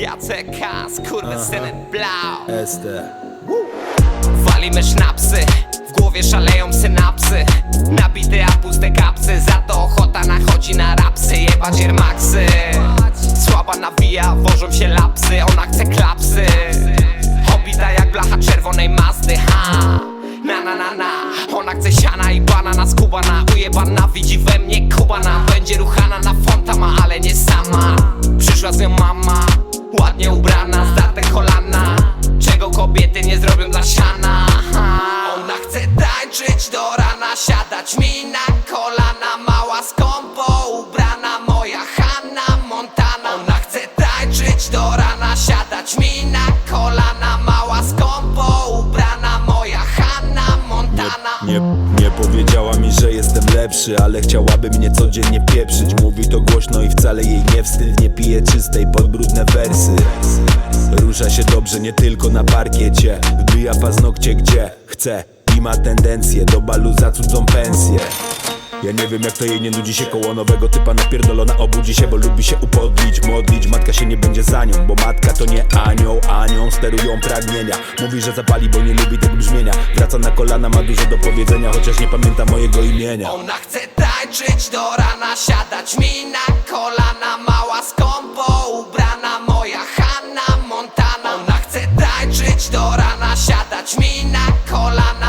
Jacek Kas, skurwysyny blau. ST Walimy sznapsy, w głowie szaleją synapsy. Nabity a puste kapsy, za to ochota nachodzi na rapsy. Jebać Airmaxy Słaba nawija, wożą się lapsy, ona chce klapsy. Hobita jak blacha czerwonej Mazdy, ha. Na na na na, ona chce siana i banana z kubana. Ujebana widzi we mnie siadać mi na kolana Mała skąpo ubrana, moja Hanna Montana. Ona chce tańczyć do rana, siadać mi na kolana Mała skąpo ubrana, moja Hanna Montana. Nie, nie powiedziała mi, że jestem lepszy Ale chciałaby mnie codziennie pieprzyć. Mówi to głośno i wcale jej nie wstyd. Nie pije czystej pod brudne wersy. Rusza się dobrze nie tylko na parkiecie. Wbija paznokcie gdzie chce Ma tendencję do balu za cudzą pensję. Ja nie wiem jak to jej nie nudzi się koło nowego typa napierdolona obudzi się, bo lubi się upodlić, modlić. Matka się nie będzie za nią, bo matka to nie anioł, anią sterują pragnienia. Mówi, że zapali, bo nie lubi tego brzmienia. Wraca na kolana, ma dużo do powiedzenia, chociaż nie pamięta mojego imienia. Ona chce tańczyć do rana, siadać. Mi na kolana Mała skąpo ubrana, moja Hanna Montana. Ona chce tańczyć do rana, siadać. Mi na kolana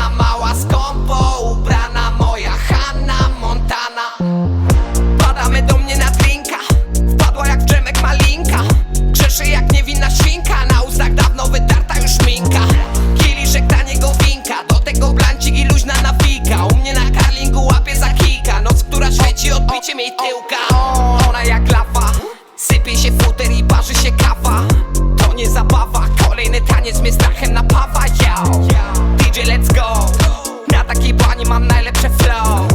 zabawa. Kolejny taniec mnie strachem napawa yo. DJ let's go. Na takiej bani mam najlepsze flow.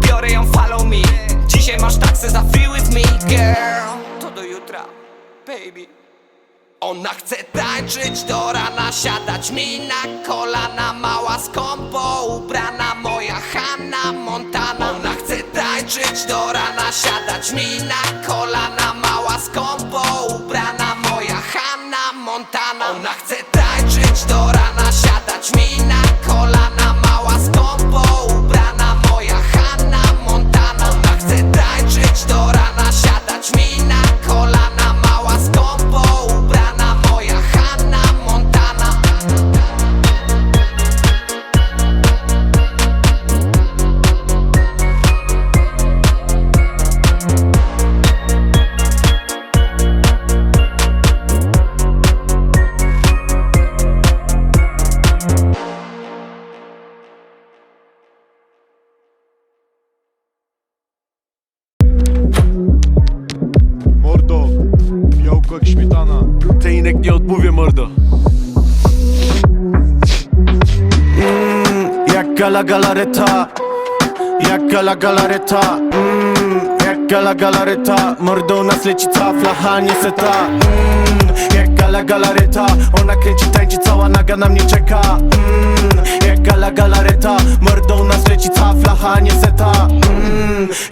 Biorę ją follow me. Dzisiaj masz taksę za free with me girl. To do jutra baby. Ona chce tańczyć do rana, siadać mi na kolana. Mała skąpo ubrana, moja Hanna Montana. Ona chce tańczyć do rana, siadać mi na kolana. Mała skąpo ubrana, nie odmówię, mordo. Mm, Jak gala galareta. Jak gala galareta. Mm, Jak gala galareta. Mordo nas leci cała flacha, nie seta mm, Jak gala galareta. Ona kręci, tańczy, cała naga na mnie czeka. Mm, Jak gala galareta. Mordo nas leci cała flacha, nie seta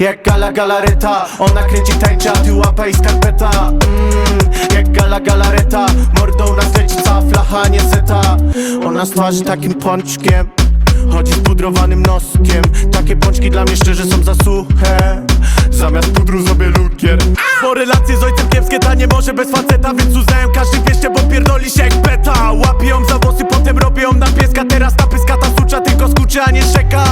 Jak gala galareta Ona kręci, tańczy, a ty łapa i skarpeta. Mm, Jak gala galareta Mordo u nas leci cała flacha, nie seta Ona z twarzy takim pączkiem Chodzi z pudrowanym noskiem. Takie pączki dla mnie szczerze są za suche. Zamiast pudru zrobię lukier. Bo relacje z ojcem kiepskie, ta nie może bez faceta. Więc uznałem każdy wieście, bo pierdoli się jak beta Łapię ją za włosy, potem robię ją na pieska. Teraz ta pyska, ta sucza tylko skurczy, a nie szczeka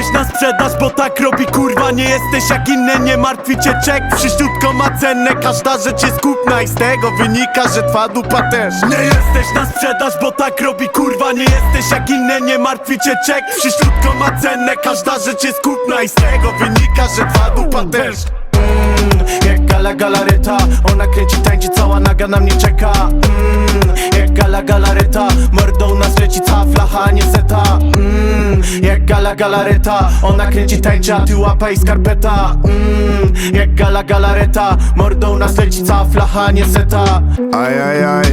Jesteś na sprzedaż, bo tak robi kurwa Nie jesteś jak inne, nie martwi cię czek. Przyszczutko ma cenę, każda rzecz jest kupna I z tego wynika, że twa dupa też. Nie jesteś na sprzedaż, bo tak robi kurwa Nie jesteś jak inne, nie martwi cię czek. Przyszczutko ma cenę, każda rzecz jest kupna I z tego wynika, że twa dupa też. Mm, Jak gala galareta Ona kręci, tańczy, cała naga na mnie czeka. Mm, Jak gala galareta Mordo u nas leci cała flacha, nie seta. Mm, gala galareta. Ona kręci, tańczy, a ty łapa i skarpeta. Mm, Jak gala galareta. Mordo u nas leci cała flacha, nie seta. Ajajaj,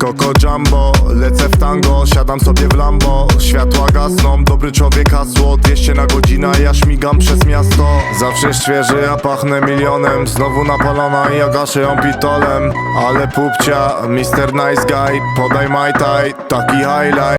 Coco Jumbo, lecę w tango, siadam sobie w Lambo. Światła gasną, dobry człowiek hasło 200 na godzinę, ja śmigam przez miasto. Zawsze świeży, ja pachnę milionem. Znowu napalona i ja gaszę ją pitolem. Ale pupcia, Mr. Nice Guy Podaj Mai taki highlight